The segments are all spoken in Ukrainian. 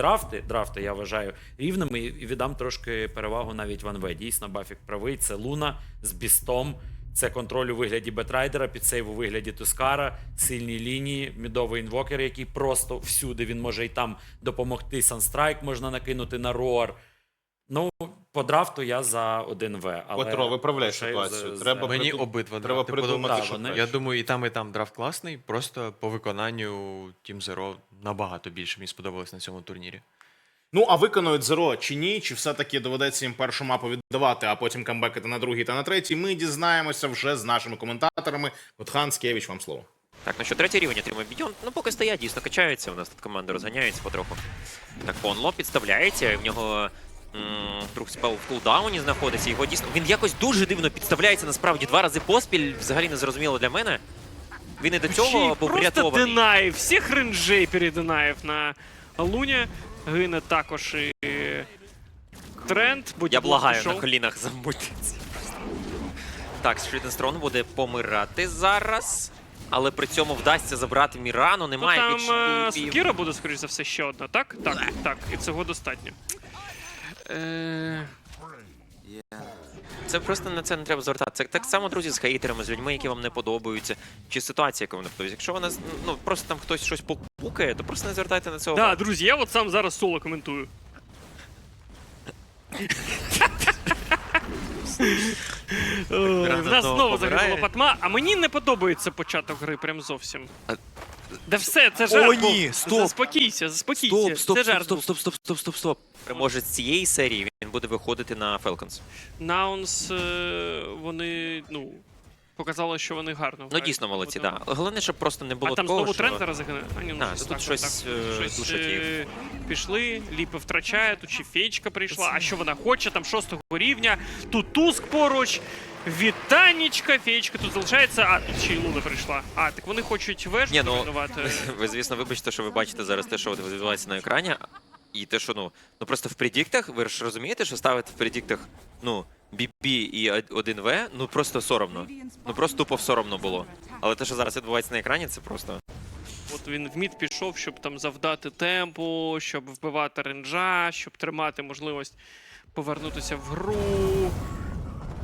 драфти, драфти, я вважаю, рівними і віддам трошки перевагу навіть Ван В. Дійсно, Бафік правий. Це Луна з бістом. Це контроль у вигляді Бетрайдера, підсейв у вигляді Тускара, сильні лінії, мідовий інвокер, який просто всюди він може і там допомогти. Санстрайк можна накинути на Роар. Ну, по драфту я за 1В. Але Петро, виправляй ситуацію. з- Треба Мені приду- обидва треба драфти придумати, подобаються. що Я краще. думаю, і там, і там драфт класний. Просто по виконанню Team Zero набагато більше мені сподобалось на цьому турнірі. Ну, а виконують Зеро чи ні, чи все-таки доведеться їм першу мапу віддавати, а потім камбекати на другий та на третій, ми дізнаємося вже з нашими коментаторами. Котхан Скевич, вам слово. Так, ну що, третій рівень отримує Бідьон. Ну, поки стоять, дійсно качаються. У нас тут команда розганяється потроху. Так, Понло підставляється, і в нього друг спел в кулдауні знаходиться. Його дійсно. Він якось дуже дивно підставляється насправді два рази поспіль. Взагалі не зрозуміло для мене. Він і до цього був просто врятований. Динаєв, всіх ренджей перединаєв на Луні. Гине також і тренд. Будь Я благаю пішов. на колінах замутиться. Так, Шріденстрон буде помирати зараз. Але при цьому вдасться забрати Мірану, Ну, немає там е, підшипів. Сокіра буде, скоріш за все, ще одна, так? Так, так, і цього достатньо. Е, Це просто на це не треба звертати. Це так само, друзі, з хейтерами, з людьми, які вам не подобаються, чи ситуація, яка вам не подобається. Якщо вона ну просто там хтось щось попукає, то просто не звертайте на це увагу. да, друзі, я от сам зараз соло коментую. В нас знову помирає. Патма, а мені не подобається початок гри прям зовсім. А- Да все, це жарт. був. ні, стоп. Заспокійся, заспокійся. Стоп, стоп, це жарт. стоп, стоп, стоп, стоп, стоп, стоп. Переможець цієї серії він буде виходити на Falcons. Наунс, е, вони, ну, показали, що вони гарно. Ну грають. дійсно молодці, так. Да. Головне, щоб просто не було А там такого, знову що... тренд зараз загине? А, ні, ну, щось тут так, щось, так. е, щось душить їх. е, пішли, ліпи втрачає, тут ще феєчка прийшла. А що вона хоче? Там шостого рівня, тут туск поруч. Вітанічка, феєчка тут залишається. А, тут ще й Луна прийшла. А, так вони хочуть вежу Ні, ну, зруйнувати. Ви, звісно, вибачте, що ви бачите зараз те, що от відбувається на екрані. І те, що ну, ну просто в предіктах, ви ж розумієте, що ставити в предіктах, ну, BB і 1В, ну просто соромно. Ну просто тупо соромно було. Але те, що зараз відбувається на екрані, це просто. От він в мід пішов, щоб там завдати темпу, щоб вбивати ренджа, щоб тримати можливість повернутися в гру.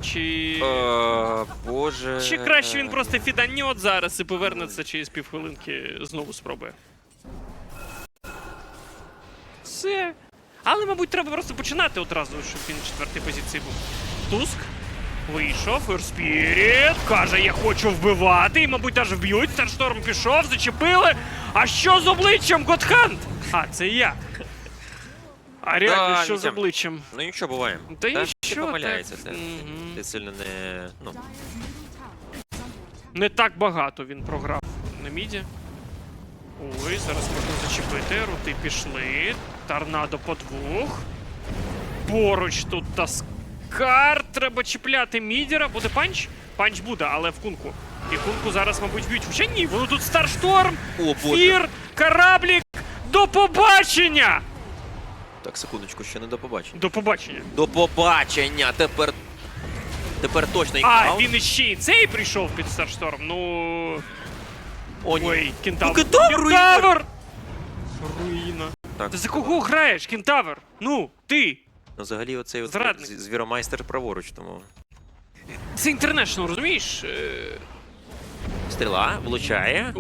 Чи. Е, боже. Чи краще він просто фіданьот зараз і повернеться через півхвилинки знову спробує. Все. Але, мабуть, треба просто починати одразу, щоб він в четвертій позиції був. Туск. Вийшов, Ерспіріт, каже, я хочу вбивати, і, мабуть, аж вб'ють. Старшторм пішов, зачепили. А що з обличчям, Готхант? А, це я. А реально, Да, що з обличчям? Ну нічого буває. Та Та що помиляється. так? Ти, Мгм. ти сильно не. Ну. Не так багато він програв на міді. Ой, зараз можна зачепити. Рути пішли. Торнадо по двох. Поруч тут таскар. Треба чіпляти мідера. Буде панч? Панч буде, але в кунку. І кунку зараз, мабуть, б'ють. Хоча ні, воно тут старшторм, О, боже. фір, кораблік. До побачення! Так, секундочку, ще не до побачення. До побачення. До побачення! Тепер. Тепер точно А, він іще і цей прийшов під старшторм. Ну. О, ні. Ой, кентавр. Ну, кентавр, Кентавр! Руїна. Так, Ти за кого граєш, кентавр? Ну, ти. Ну, взагалі, оцей от Зрадник. з- звіромайстер праворуч, тому. Це інтернешнл, розумієш? Е, Стріла влучає.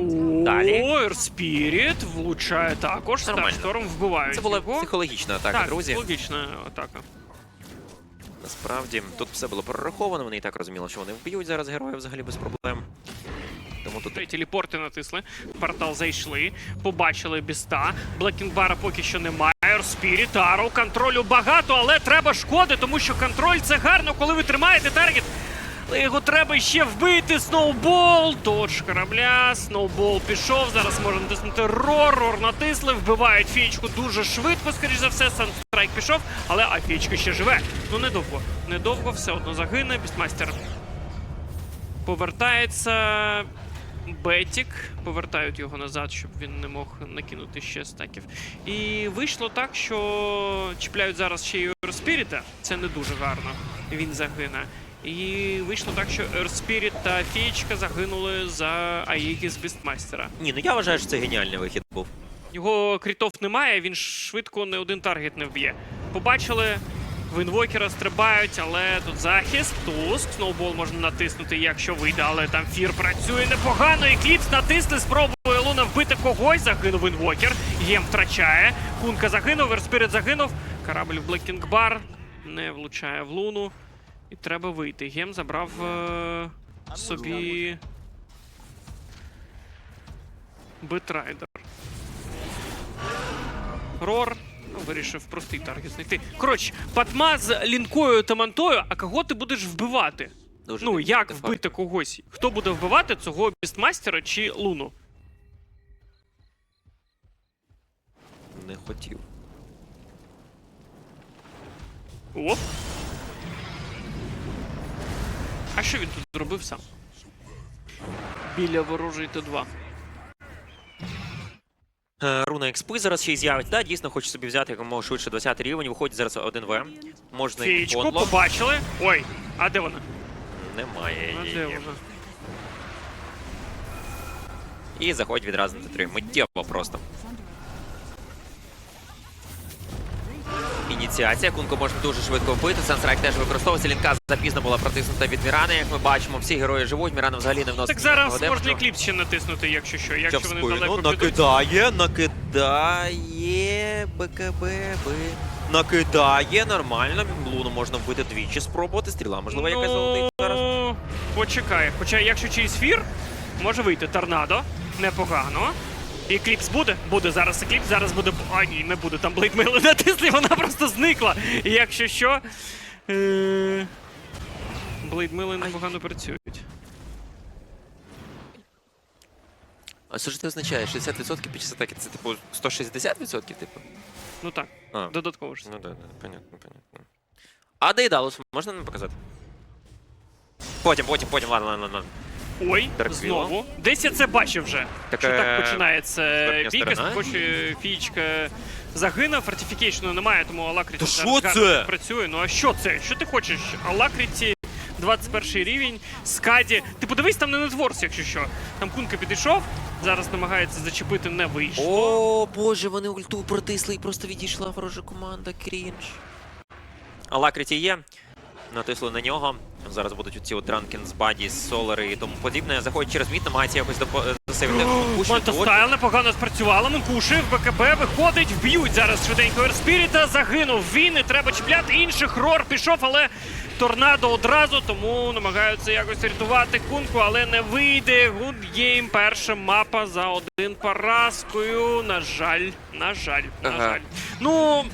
Далі. О, Спіріт влучає також. Нормально. Старшторм вбивають Це була його. психологічна атака, так, друзі. логічна атака. Насправді, тут все було прораховано, вони і так розуміли, що вони вб'ють зараз героя взагалі без проблем. Тому тут Три телепорти натисли, в портал зайшли, побачили біста. Блекінбара поки що немає. Спіріт, Ару, контролю багато, але треба шкоди, тому що контроль це гарно, коли ви тримаєте таргет. Але його треба ще вбити. Сноубол, точ корабля, Сноубол пішов. Зараз може натиснути Рор. Рор натисли, вбивають фієчку дуже швидко, скоріш за все. Санстрайк пішов, але а фієчка ще живе. Ну недовго. Недовго, все одно загине. Бістмастер повертається. Бетік, повертають його назад, щоб він не мог накинути ще стаків. І вийшло так, що чіпляють зараз ще й Ерспіріта. Це не дуже гарно. Він загине. І вийшло так, що Ерспіріт та Фієчка загинули за Аїки з Бістмастера. Ні, ну я вважаю, що це геніальний вихід був. Його крітов немає, він швидко не один таргет не вб'є. Побачили, в інвокера стрибають, але тут захист, туск, сноубол можна натиснути, якщо вийде, але там фір працює непогано. І кліпс натисне, спробує Луна вбити когось. Загинув інвокер. Гем втрачає. Кунка загинув, Верспірит загинув. Корабль в Блекінг Бар не влучає в луну. І треба вийти. Гем забрав е, собі. Битрайдер. Рор ну, вирішив простий таргет знайти. Коротше, Патма з лінкою та мантою, а кого ти будеш вбивати? Дуже ну, як вбити когось? Хто буде вбивати цього бістмастера чи луну? Не хотів. Оп. А що він тут зробив сам? Біля ворожої Т2. Е, Руна експи зараз ще й з'явиться. Да, дійсно хоче собі взяти якомога швидше 20 рівень. Виходить зараз 1В. Можна і Феєчку Бонло. побачили. Ой, а де вона? Немає А її. де вона? І заходь відразу на Т3. Миттєво просто. Ініціація. Кунко можна дуже швидко вбити. Сансрайк теж використовується. Лінка запізно була протиснута від Мірани. Як ми бачимо, всі герої живуть. Мірана взагалі не вносить. Так зараз можна кліп ще натиснути, якщо що. Якщо вони спину? далеко підуть. накидає, накидає, БКБ, Б. Накидає, нормально. Луну можна вбити двічі, спробувати. Стріла, можливо, якась залетить зараз. Ну, Почекай. Хоча якщо через фір, може вийти торнадо. Непогано. І кліпс буде? Буде зараз і кліпс, зараз буде. А ні, не буде. Там блейдмейли натисли, вона просто зникла. І якщо що. Е... Блейдмейли непогано працюють. А що ж це означає? 60% під час атаки? Це типу 160%, типу? Ну так, А. додатково ж. Ну да, да, понятно, понятно. А Дейдалус можна нам показати? Потім, потім, потім, ладно, ладно, ладно. Ой, знову. Десь я це бачив вже. Так, що е, так починається бійка, сторона. хоче фієчка загинув, фортифікейшну немає, тому Алакріті Та зараз що це? працює. Ну а що це? Що ти хочеш? Алакріті 21 рівень, Скаді. Ти подивись там на нетворс, якщо що. Там кунка підійшов, зараз намагається зачепити, не вийшло. О, боже, вони ульту протисли і просто відійшла ворожа команда, крінж. Алакриті є. Натисли на нього. Зараз будуть оці от Дранкенс, Баді, Солари і тому подібне. Заходять через мід, намагається якось допо- засейвити. Пушить, Манта. Стайл непогано спрацювала, Мункуши в БКБ виходить, вб'ють зараз швиденько Ерспіріта, загинув він, і треба чіпляти інших, Рор пішов, але торнадо одразу, тому намагаються якось рятувати кунку, але не вийде. Good game, перша мапа за один поразкою. На жаль, на жаль, на Ага. жаль. Ну,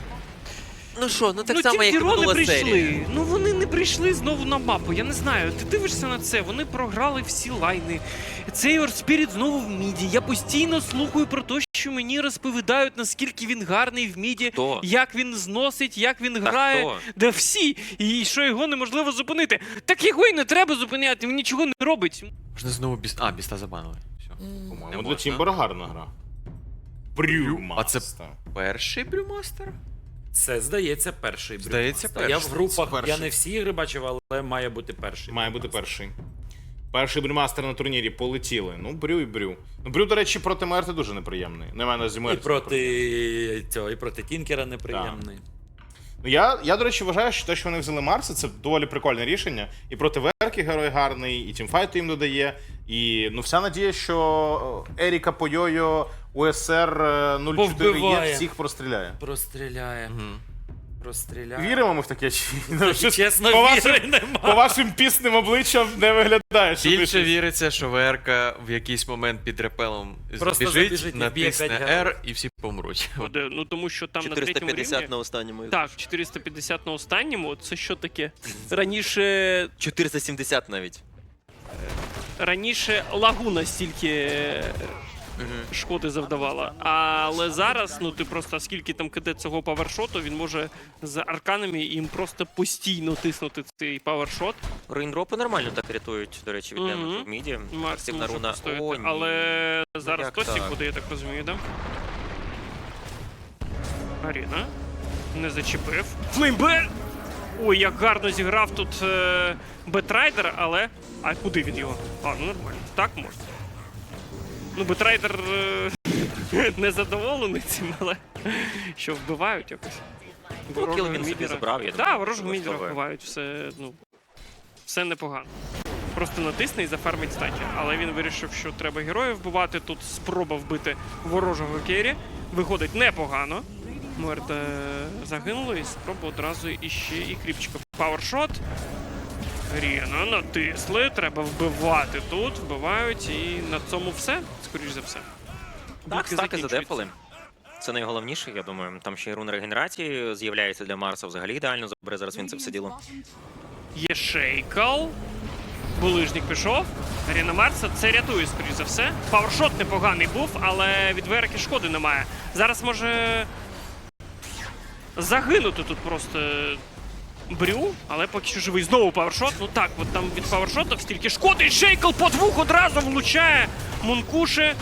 Ну що, ну так ну, само, ті як і минула прийшли. серія. Ну вони не прийшли знову на мапу. Я не знаю. Ти дивишся на це. Вони програли всі лайни. Цей Орспіріт знову в міді. Я постійно слухаю про те, що мені розповідають, наскільки він гарний в міді, Хто? як він зносить, як він Та грає. хто? Де всі, і що його неможливо зупинити. Так його і не треба зупиняти, він нічого не робить. Можна знову біст. А, біста забанили. Все. По-моєму, Не для можна. Тімбера гарна гра. Брюма. А це перший брюмастер? Це здається перший брюк. Здається, Я в групах, Це перший. я не всі ігри бачив, але має бути перший. Має бути перший. Перший брюмастер на турнірі полетіли. Ну, брю і брю. Ну, брю, до речі, проти Мерти дуже неприємний. Немає на І зімер. проти цього, і проти Тінкера неприємний. Ну, я, я, до речі, вважаю, що те, що вони взяли Марса, це доволі прикольне рішення. І проти Верки герой гарний, і тімфайту їм додає. І ну, вся надія, що е, Еріка Пойойо, УСР е, 04 є, всіх простріляє. Простріляє. Простріляє. Віримо ми в таке чи? Ну, щось Чесно, по, віри вашим, нема. по вашим пісним обличчям не виглядає. що Більше щось- віриться, що ВРК в якийсь момент під репелом Просто забіжить, забіжить і натисне п'ять R і всі помруть. Буде, ну тому що там на третьому 450 рівні... на останньому. Так, 450 на останньому. Це що таке? Раніше 470 навіть. раніше лагуна стільки е, шкоди завдавала. Але зараз, ну ти просто скільки там киде цього павершоту, він може з арканами їм просто постійно тиснути цей павершот. Рейндропи нормально так рятують, до речі, від демеджу в міді. Активна руна. О, ні. Але зараз Тосік буде, я так розумію, да? Аріна. Не зачепив. Флеймбер! Ой, як гарно зіграв тут е, Бетрайдер, але. А куди він його? А, ну нормально. Так можна. Ну, Бетрайдер. Е... незадоволений цим, але що вбивають якось. Ну, кіл він собі забрав, я Так, думаю, ворожого мідера вбивають, все, ну, все непогано. Просто натисне і зафармить статі. Але він вирішив, що треба героїв вбивати. Тут спроба вбити ворожого кері. Виходить непогано. Муерт е, загинуло і спроба одразу іще і кріпчика. Пауершот. Ріно натисли. Треба вбивати тут. Вбивають і на цьому все, скоріш за все. Так, стаки задефали. Це найголовніше, я думаю. Там ще й рун регенерації з'являється для Марса взагалі ідеально. Забере зараз він це все діло. Є шейкал. Булижник пішов. Аріна Марса це рятує, скоріш за все. Павершот непоганий був, але від Верки шкоди немає. Зараз може загинути тут просто Брю, але поки що живий. Знову павершот. Ну так, от там від павершотів стільки шкоди. Шейкл по двох одразу влучає. Мункуши.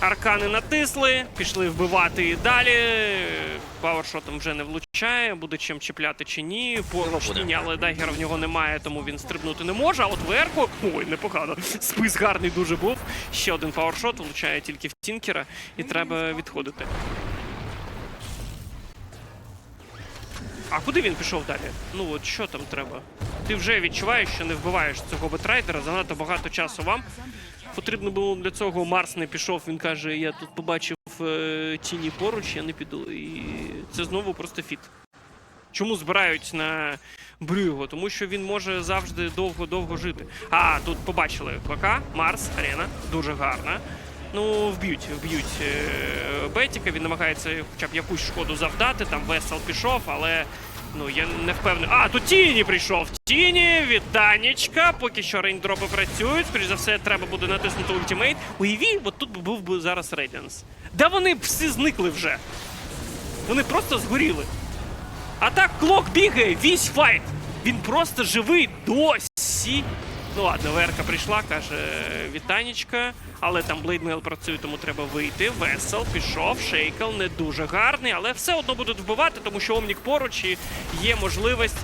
Аркани натисли, пішли вбивати і далі. Павершотом вже не влучає, буде чим чіпляти чи ні. Поруч ні, але дагера в нього немає, тому він стрибнути не може. А от верху. Ой, непогано. Спис гарний дуже був. Ще один павершот влучає тільки в Тінкера, і треба відходити. А куди він пішов далі? Ну от що там треба? Ти вже відчуваєш, що не вбиваєш цього бетрайдера, занадто багато часу вам. Потрібно було для цього Марс не пішов. Він каже: я тут побачив е, тіні поруч, я не піду. І це знову просто фіт. Чому збирають на Брюго? Тому що він може завжди довго-довго жити. А, тут побачили ПК, Марс, Арена, дуже гарна. Ну, вб'ють, вб'ють е, Бетіка, він намагається хоча б якусь шкоду завдати, там Весел пішов, але ну я не впевнений. А, тут Тіні прийшов. Тіні, вітанечка, поки що рейндропи працюють. Скоріше за все, треба буде натиснути ультимейт. Уяві, от тут був би зараз Рейдіанс. Да вони всі зникли вже. Вони просто згоріли. А так клок бігає, весь файт. Він просто живий досі. Ну ладно, Верка прийшла, каже вітанічка, але там блейдмейл працює, тому треба вийти. Весел пішов, шейкл не дуже гарний, але все одно будуть вбивати, тому що Омнік поруч і є можливість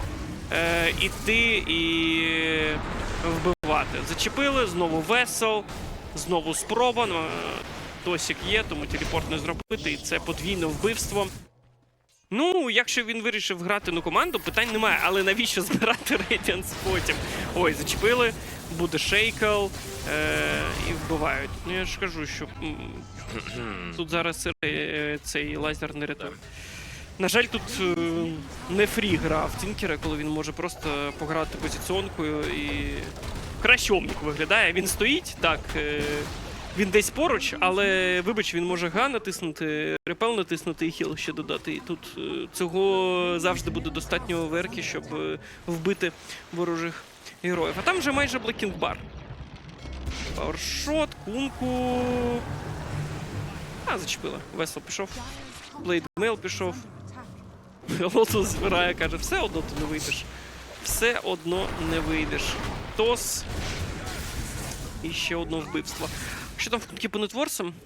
е, іти і вбивати. Зачепили, знову весел, знову спроба. Ну, Досік є, тому телепорт не зробити, і це подвійне вбивство. Ну, якщо він вирішив грати на команду, питань немає. Але навіщо збирати Radiance потім? Ой, зачепили, буде шейкл е- і вбивають. Ну я ж кажу, що тут зараз е, цей лазер не рятує. На жаль, тут е, не фрі гра в Тінкера, коли він може просто пограти позиціонкою і краще Омнік виглядає. Він стоїть, так. Е- він десь поруч, але вибач, він може га натиснути, репел натиснути і хіл ще додати. І тут е, цього завжди буде достатньо верки, щоб е, вбити ворожих героїв. А там вже майже Блекінг Бар. Пауершот, кунку. А, зачепила. Весел пішов. Блейдмейл пішов. Лотус збирає, каже, все одно ти не вийдеш. Все одно не вийдеш. Тос. І ще одне вбивство. Що там в кнопки?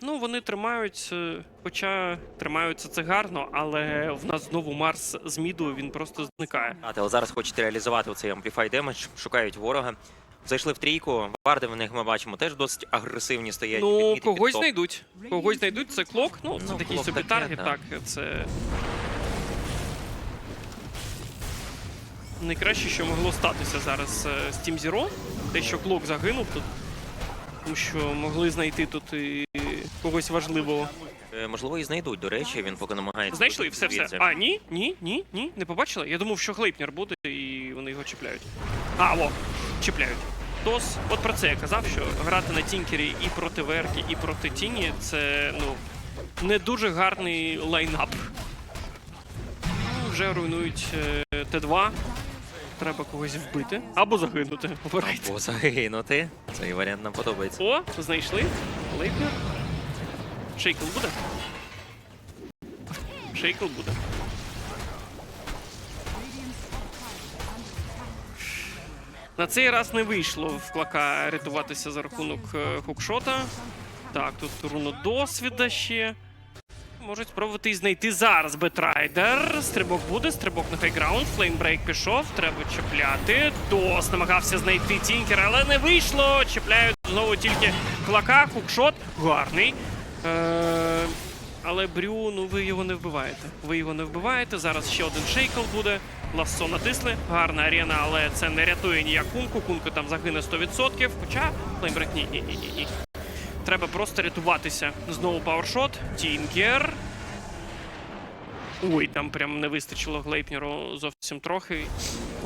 Ну, вони тримають, е, хоча тримаються це гарно, але в нас знову Марс з міду, він просто зникає. А, Але зараз хочуть реалізувати цей Amplify Damage, шукають ворога. Зайшли в трійку. Варди в них ми бачимо теж досить агресивні стоять. Ну, під когось топ. знайдуть. Когось знайдуть, це клок. Ну, це Ну, такий собі таке, таргет, да. так, це. Найкраще, що могло статися зараз е, з Team Zero, те, що клок загинув тут. Тому що могли знайти тут і когось важливого. Е, Можливо, і знайдуть, до речі, він поки намагається. Знайшли все все. А, ні, ні, ні, ні, не побачили? Я думав, що Глейпнер буде і вони його чіпляють. А, о, чіпляють. Тос, от про це я казав, що грати на Тінкері і проти Верки, і проти Тіні це ну не дуже гарний лайнап. Ну, Вже руйнують е, Т2. Треба когось вбити. Або загинути. Обирайте. Або загинути. Цей варіант нам подобається. О, знайшли. Лейпнер. Шейкл буде? Шейкл буде. На цей раз не вийшло в клака рятуватися за рахунок е, хукшота. Так, тут руно досвіда ще. Можуть спробувати і знайти зараз Бетрайдер. Стрибок буде, стрибок на хайграунд. Флеймбрейк пішов, треба чіпляти. Дос намагався знайти Тінкер, але не вийшло. Чіпляють знову тільки клака, хукшот. Гарний. Е- але Брю, ну ви його не вбиваєте. Ви його не вбиваєте. Зараз ще один шейкл буде. Лассо натисли. Гарна арена, але це не рятує ніяк кунку. Кунку там загине 100%. Хоча флеймбрек ні, ні, ні, ні, ні. Треба просто рятуватися. Знову пауершот. Тінкер. Ой, там прям не вистачило Глейпнеру зовсім трохи.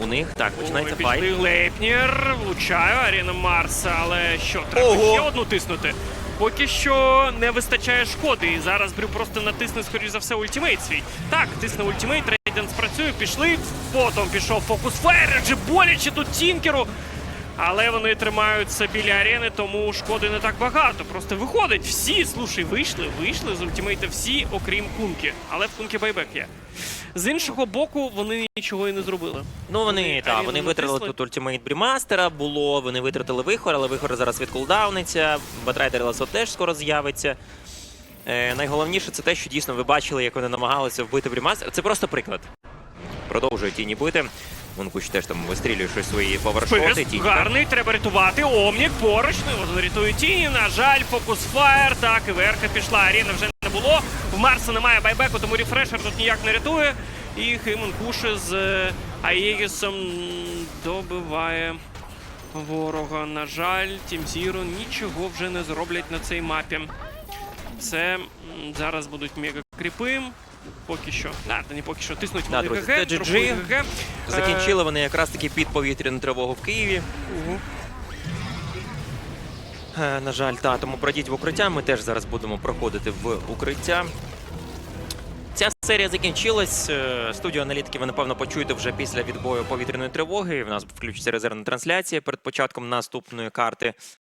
У них так починається Ой, файт. пішли Глейпнір, влучаю Аріна Марса, але що, треба Ого! ще одну тиснути? Поки що не вистачає шкоди, і зараз Брю просто натисне, скоріш за все, ультимейт свій. Так, тисне ультимейт, Рейден спрацює, пішли, потім пішов фокус фаєр, адже боляче тут Тінкеру. Але вони тримаються біля арени, тому шкоди не так багато. Просто виходить всі, слушай, вийшли, вийшли з ультимейта всі, окрім Кунки. Але в Кунки байбек є. З іншого боку, вони нічого і не зробили. Ну вони Вони так, вони витратили натисли. тут ультимейт Брімастера, було, вони витратили вихор, але вихор зараз відкулдауниться. Батрайдер Ласо теж скоро з'явиться. Е, найголовніше це те, що дійсно ви бачили, як вони намагалися вбити Брімастера. Це просто приклад. Продовжують тіні бити. Вункуч теж там вистрілює щось свої повершоти. Тінь. гарний, треба рятувати. Омнік поруч. Ну, рятує тіні. На жаль, фокус фаєр. Так, і верха пішла. Аріна вже не було. В Марса немає байбеку, тому рефрешер тут ніяк не рятує. І Хеймон Куше з е, Аєгісом добиває ворога. На жаль, Тім Зіро нічого вже не зроблять на цій мапі. Це зараз будуть мега кріпи. Поки що. Да, та не поки що тиснуть Да, вони друзі, ГГ, це GG. ГГ. Закінчили вони якраз таки під повітряну тривогу в Києві. Угу. Е, На жаль, та тому пройдіть в укриття. Ми теж зараз будемо проходити в укриття. Ця серія закінчилась. Е, Студію аналітики ви напевно почуєте вже після відбою повітряної тривоги. В нас включиться резервна трансляція перед початком наступної карти.